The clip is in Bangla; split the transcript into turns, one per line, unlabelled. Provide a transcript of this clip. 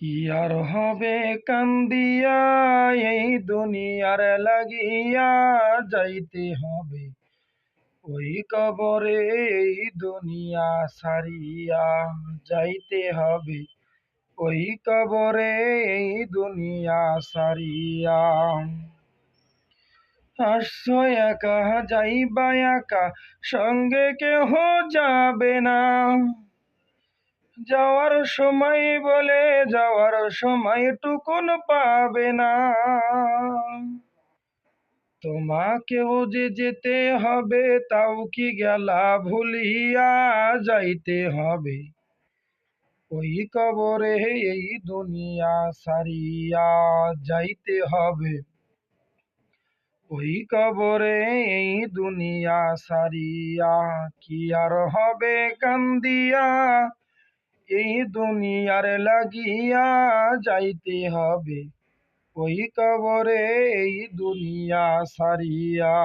কি আর হবে কান্দিয়া? এই দুনিয়ার লাগিয়া যাইতে হবে। ওই কবরে এই দুনিয়া সারিয়া যাইতে হবে। ওই কবরে এই দুনিয়া সারিয়া। আসছো একা, যাইবা একা, সঙ্গে কেহ যাবে না। যাওয়ার সময় বলে, যাওয়ার সময় টুকুন পাবে না। তোমাকেও যে যেতে হবে, তাও কি গেলা ভুলিয়া যাইতে হবে। ওই কবরে এই দুনিয়া সারিয়া যাইতে হবে। ওই কবরে এই দুনিয়া সারিয়া কি আর হবে কান্দিয়া? দুনিয়ার লাগিয়া যাইতে হবে। ওই কবরে এই দুনিয়া সারিয়া।